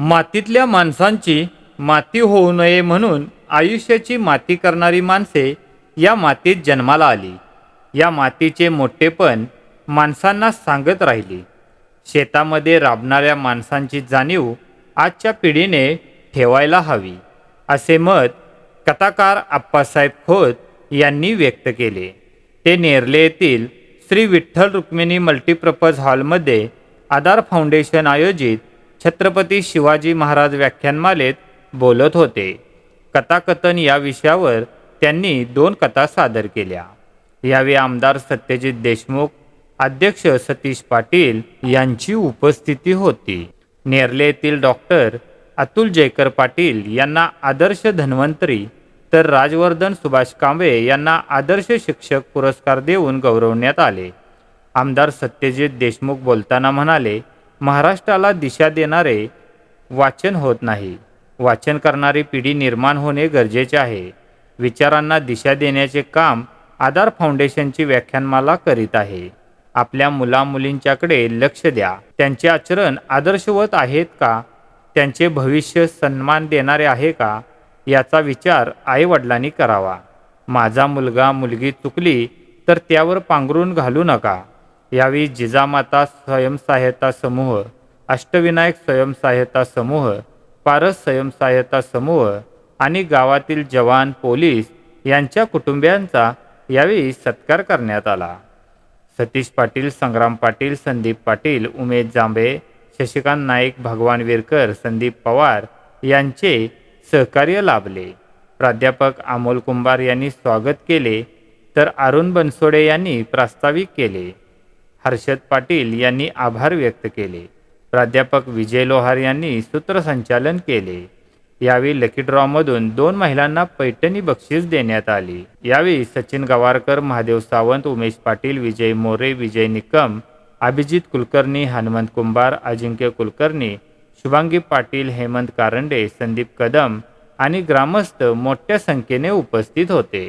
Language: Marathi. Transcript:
मातीतल्या माणसांची माती होऊ नये म्हणून आयुष्याची माती करणारी माणसे या मातीत जन्माला आली. या मातीचे मोठेपण माणसांना सांगत राहिली. शेतामध्ये राबणाऱ्या माणसांची जाणीव आजच्या पिढीने ठेवायला हवी असे मत कथाकार आप्पासाहेब खोत यांनी व्यक्त केले. ते नेरले येथील श्री विठ्ठल रुक्मिणी मल्टीपर्पज हॉलमध्ये आधार फाउंडेशन आयोजित छत्रपती शिवाजी महाराज व्याख्यानमालेत बोलत होते. कथाकथन या विषयावर त्यांनी दोन कथा सादर केल्या. यावेळी आमदार सत्यजित देशमुख अध्यक्ष सतीश पाटील यांची उपस्थिती होती. नेरले येथील डॉक्टर अतुल जयकर पाटील यांना आदर्श धन्वंतरी तर राजवर्धन सुभाष कांबळे यांना आदर्श शिक्षक पुरस्कार देऊन गौरवण्यात आले. आमदार सत्यजित देशमुख बोलताना म्हणाले महाराष्ट्राला दिशा देणारे वाचन होत नाही. वाचन करणारी पिढी निर्माण होणे गरजेचे आहे. विचारांना दिशा देण्याचे काम आधार फाउंडेशनची व्याख्यानमाला करीत आहे. आपल्या मुलामुलींच्याकडे लक्ष द्या. त्यांचे आचरण आदर्शवत आहेत का? त्यांचे भविष्य सन्मान देणारे आहे का? याचा विचार आईवडिलांनी करावा. माझा मुलगा मुलगी चुकली तर त्यावर पांघरून घालू नका. यावेळी जिजामाता स्वयंसहायता समूह अष्टविनायक स्वयंसहायता समूह पारस स्वयंसहायता समूह आणि गावातील जवान पोलीस यांच्या कुटुंबियांचा यावेळी सत्कार करण्यात आला. सतीश पाटील संग्राम पाटील संदीप पाटील उमेश जांभे शशिकांत नाईक भगवान विरकर संदीप पवार यांचे सहकार्य लाभले. प्राध्यापक अमोल कुंभार यांनी स्वागत केले तर अरुण बनसोडे यांनी प्रास्ताविक केले. हर्षद पाटील यांनी आभार व्यक्त केले. प्राध्यापक विजय लोहार यांनी सूत्रसंचालन केले. यावेळी लकी ड्रॉमधून दोन महिलांना पैठणी बक्षीस देण्यात आली. यावेळी सचिन गवारकर महादेव सावंत उमेश पाटील विजय मोरे विजय निकम अभिजित कुलकर्णी हनुमंत कुंभार अजिंक्य कुलकर्णी शुभांगी पाटील हेमंत कारंडे संदीप कदम आणि ग्रामस्थ मोठ्या संख्येने उपस्थित होते.